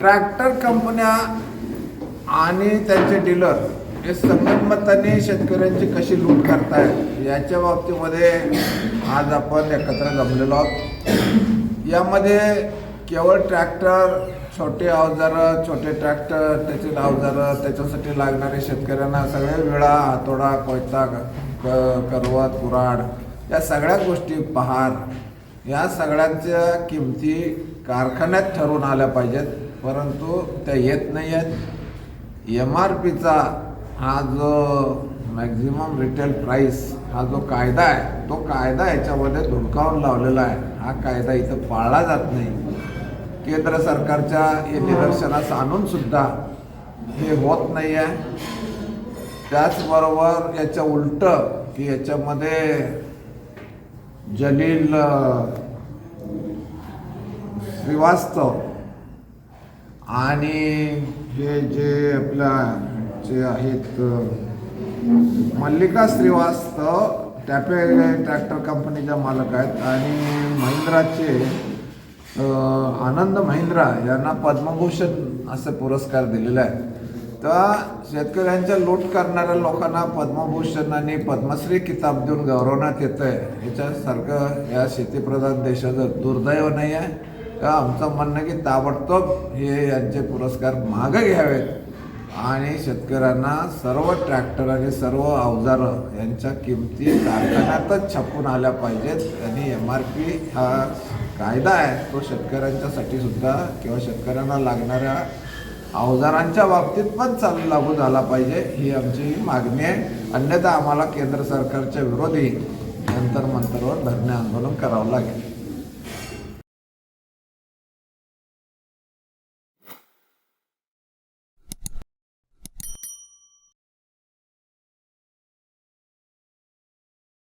Tractor कंपन्या आणि त्यांचे डीलर हे संगनमताने शेतकऱ्यांची कशी लूट करतायत याच्या बाबतीमध्ये आज आपण एकत्र जमलेलो आहोत. यामध्ये केवळ ट्रॅक्टर छोटे अवजारं छोटे ट्रॅक्टर त्याचे अवजारं त्याच्यासाठी लागणारे शेतकऱ्यांना सगळे विळा हातोडा कोयता क- करवत कुराड या सगळ्या गोष्टी पहार या सगळ्यांच्या किमती कारखान्यात ठरवून आल्या पाहिजेत. परंतु त्या येत नाही आहेत एम आर पीचा हा जो मॅक्झिमम रिटेल प्राईस हा जो कायदा आहे तो कायदा याच्यामध्ये धुडकावून लावलेला आहे. हा कायदा इथं पाळला जात नाही. केंद्र सरकारच्या हे निदर्शनास आणूनसुद्धा हे होत नाही आहे त्याचबरोबर याच्या उलट की याच्यामध्ये जलील श्रीवास्तव आणि हे जे आपल्या जे आहेत मल्लिका श्रीवास्तव टॅपे ट्रॅक्टर कंपनीच्या मालक आहेत. आणि महिंद्राचे आनंद महिंद्रा यांना पद्मभूषण असे पुरस्कार दिलेले आहेत. तर शेतकऱ्यांच्या लूट करणाऱ्या लोकांना पद्मभूषण आणि पद्मश्री किताब देऊन गौरवण्यात येतं आहे ह्याच्यासारखं या शेतीप्रधान देशाचं दुर्दैव नाही आहे का आमचं म्हणणं की ताबडतोब हे यांचे पुरस्कार मागं घ्यावेत. आणि शेतकऱ्यांना सर्व ट्रॅक्टर आणि सर्व अवजारं यांच्या किमती कारखान्यातच छापून आल्या पाहिजेत. आणि एम आर पी हा कायदा आहे. तो शेतकऱ्यांच्यासाठी सुद्धा किंवा शेतकऱ्यांना लागणाऱ्या अवजारांच्या बाबतीत पण चालू लागू झाला पाहिजे. ही आमची मागणी आहे. अन्यथा आम्हाला केंद्र सरकारच्या विरोधी नंतर मंतरवर धरणे आंदोलन करावं लागेल.